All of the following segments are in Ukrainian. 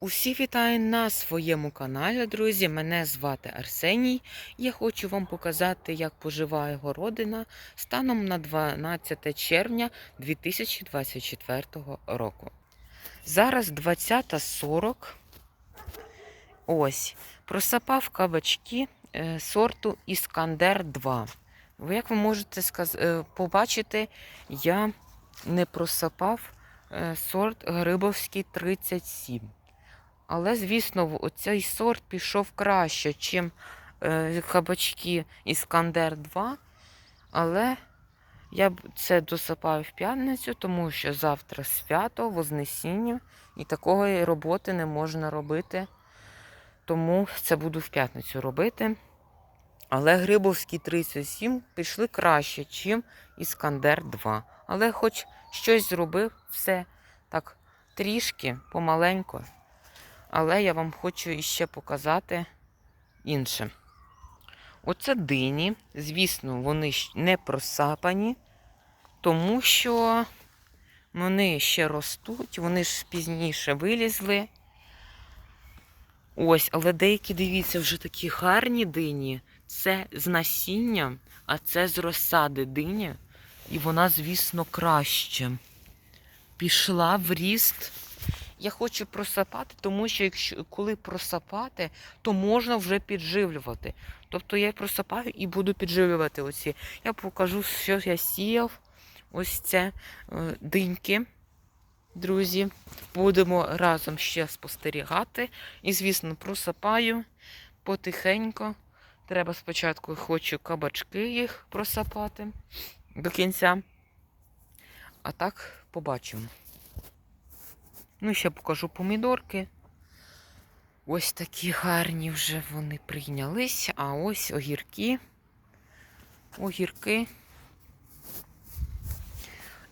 Усі вітаю на своєму каналі, друзі. Мене звати Арсеній. Я хочу вам показати, як поживає городина станом на 12 червня 2024 року. Зараз 20.40. Ось. Просапав кабачки е, сорту Іскандер 2. Як ви можете е, побачити, я не просапав е, сорт Грибовський 37. Але, звісно, оцей сорт пішов краще, ніж е, кабачки Іскандер 2. Але я це досипаю в п'ятницю, тому що завтра свято, Вознесіння, і такої роботи не можна робити. Тому це буду в п'ятницю робити. Але Грибовські 37 пішли краще, ніж Іскандер 2. Але хоч щось зробив, все так трішки, помаленько. Але я вам хочу іще показати інше. Оце дині. Звісно, вони не просапані, тому що вони ще ростуть, вони ж пізніше вилізли. Ось, але деякі, дивіться, вже такі гарні дині. Це з насіння, а це з розсади диня. І вона, звісно, краще. Пішла в ріст. Я хочу просапати, тому що якщо коли просапати, то можна вже підживлювати. Тобто я просапаю і буду підживлювати оці. Я покажу, що я сіяв. Ось це е, диньки, друзі. Будемо разом ще спостерігати. І, звісно, просапаю потихеньку. Треба спочатку хочу кабачки їх просапати до кінця. А так побачимо. Ну, ще покажу помідорки. Ось такі гарні вже вони прийнялись. А ось огірки. Огірки.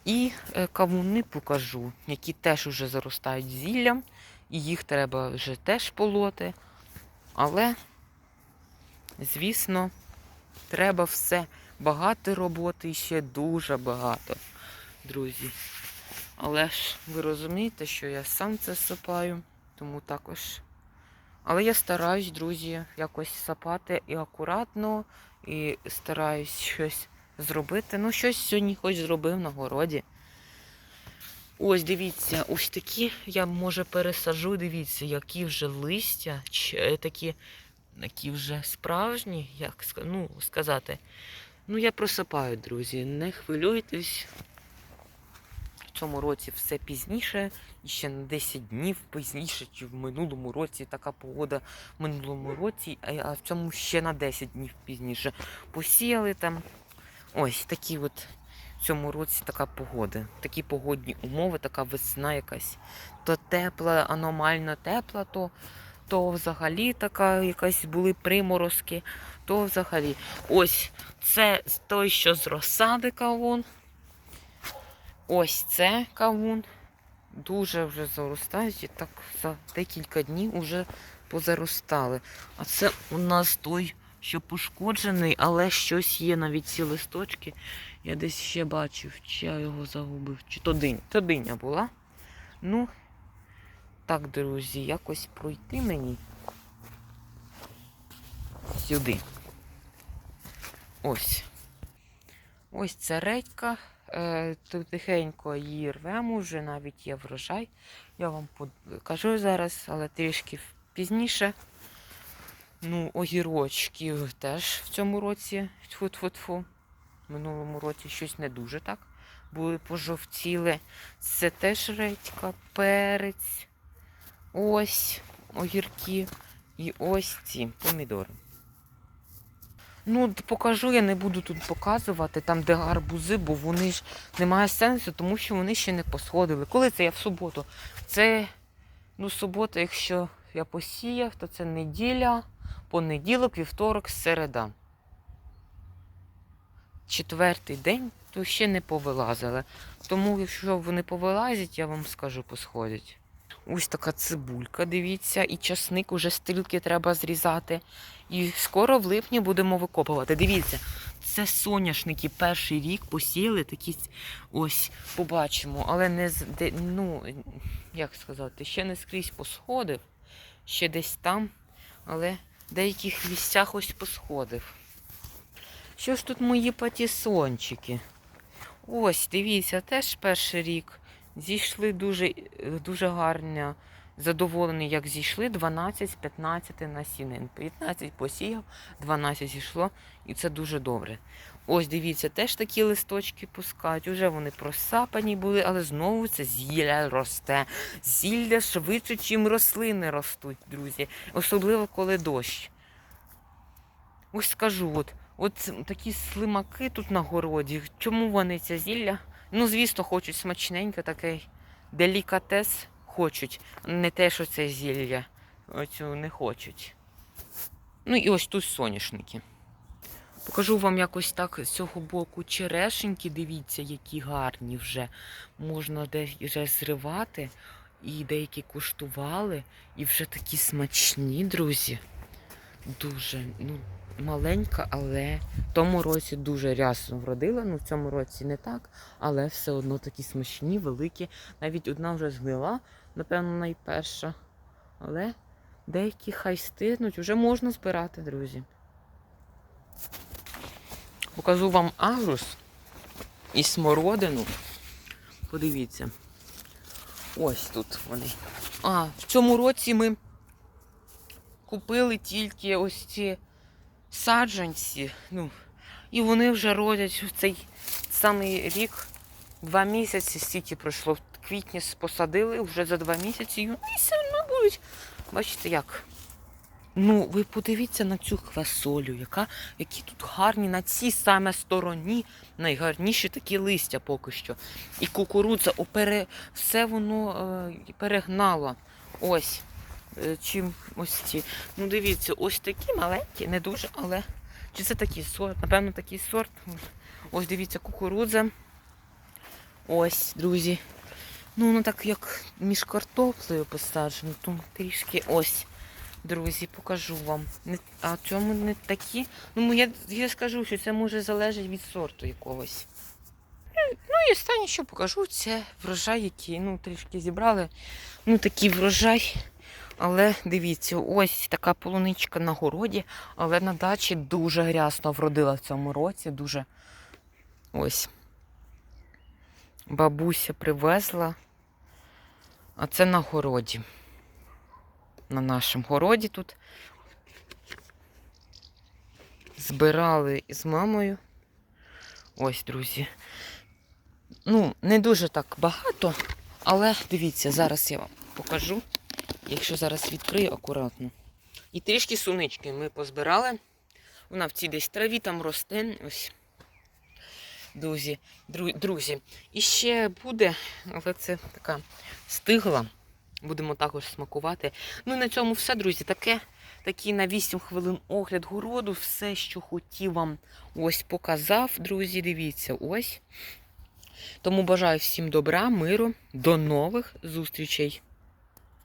І е, кавуни покажу, які теж вже заростають зіллям. І їх треба вже теж полоти. Але, звісно, треба все. Багато роботи і ще дуже багато, друзі. Але ж ви розумієте, що я сам це сапаю, тому також. Але я стараюсь, друзі, якось сапати і акуратно, і стараюсь щось зробити. Ну, щось сьогодні хоч зробив на городі. Ось дивіться, ось такі я може пересажу. Дивіться, які вже листя, е, такі, такі вже справжні, як ну, сказати. Ну, я просипаю, друзі, не хвилюйтесь. В цьому році все пізніше, і ще на 10 днів пізніше, чи в минулому році така погода в минулому році, а в цьому ще на 10 днів пізніше. Посіяли там. Ось такі от в цьому році така погода. Такі погодні умови, така весна якась. То тепла, аномально тепла, то, то взагалі така якась були приморозки, то взагалі. Ось це той, що з розсади кавун. Ось це кавун. Дуже вже заростають так за декілька днів вже позаростали. А це у нас той, що пошкоджений, але щось є навіть ці листочки. Я десь ще бачив, чи я його загубив. Чи то динь. То диня була. Ну, так, друзі, якось пройти мені сюди. Ось. Ось ця редька. Е, тихенько її рвемо, вже навіть є врожай. Я вам покажу зараз, але трішки пізніше. Ну, огірочки теж в цьому році. Тьфу-тьфу-тьфу. В минулому році щось не дуже так. Були пожовтіли. Це теж редька, перець. Ось огірки. І ось ці помідори. Ну, покажу, я не буду тут показувати, там, де гарбузи, бо вони ж немає сенсу, тому що вони ще не посходили. Коли це я в суботу? Це, ну, субота, якщо я посіяв, то це неділя, понеділок, вівторок, середа. Четвертий день, то ще не повилазили. Тому, якщо вони повилазять, я вам скажу, посходять. Ось така цибулька, дивіться, і часник уже стрілки треба зрізати. І скоро в липні будемо викопувати. Дивіться, це соняшники перший рік посіяли, такі ось побачимо, але не ну, як сказати, ще не скрізь посходив, ще десь там, але в деяких місцях ось посходив. Що ж тут мої патісончики? Ось, дивіться, теж перший рік. Зійшли дуже, е, дуже гарно. Задоволений, як зійшли 12 з 15 насінин. 15 посіяв, 12 зійшло, і це дуже добре. Ось дивіться, теж такі листочки пускають. Уже вони просапані були, але знову це зілля росте. Зілля швидше, чим рослини ростуть, друзі. Особливо коли дощ. Ось скажу, от, от такі слимаки тут на городі. Чому вони це зілля? Ну, звісно, хочуть смачненько, такий делікатес хочуть. Не те, що це зілля. Оцю не хочуть. Ну і ось тут соняшники. Покажу вам якось так з цього боку черешеньки, дивіться, які гарні вже. Можна десь вже зривати. І деякі куштували, і вже такі смачні, друзі. Дуже, ну, маленька, але в тому році дуже рясно вродила. Ну, в цьому році не так, але все одно такі смачні, великі. Навіть одна вже згнила, напевно, найперша. Але деякі хай стигнуть, вже можна збирати, друзі. Покажу вам агрус і смородину. Подивіться. Ось тут вони. А, в цьому році ми купили тільки ось ці саджанці. Ну, і вони вже родять в цей самий рік. Два місяці стільки пройшло. В квітні посадили вже за два місяці. І все будуть. Бачите як? Ну, ви подивіться на цю квасолю, яка, які тут гарні на цій саме стороні найгарніші такі листя поки що. І кукурудза опере, все воно е, перегнало. Ось. Е, чим ось ці. Ну дивіться, ось такі маленькі, не дуже, але. Чи це такий сорт? Напевно, такий сорт. Ось дивіться, кукурудза. Ось, друзі. Ну, воно так як між картоплею посаджено, то трішки ось. Друзі, покажу вам. А цьому не такі. Ну, я, я скажу, що це може залежить від сорту якогось. Ну і останнє, що покажу, це врожай, який ну, трішки зібрали. Ну, такий врожай. Але дивіться, ось така полуничка на городі, але на дачі дуже грясно вродила в цьому році. Дуже ось. Бабуся привезла. А це на городі. На нашому городі тут. Збирали з мамою. Ось, друзі. Ну, не дуже так багато, але дивіться, зараз я вам покажу. Якщо зараз відкрию акуратно. І трішки сунички ми позбирали. Вона в цій десь траві там росте. Ось. Друзі, друзі. І ще буде, але це така стигла. Будемо також смакувати. Ну і на цьому все, друзі. Таке, такий на 8 хвилин огляд городу. Все, що хотів вам ось показав, друзі. Дивіться, ось. Тому бажаю всім добра, миру, до нових зустрічей.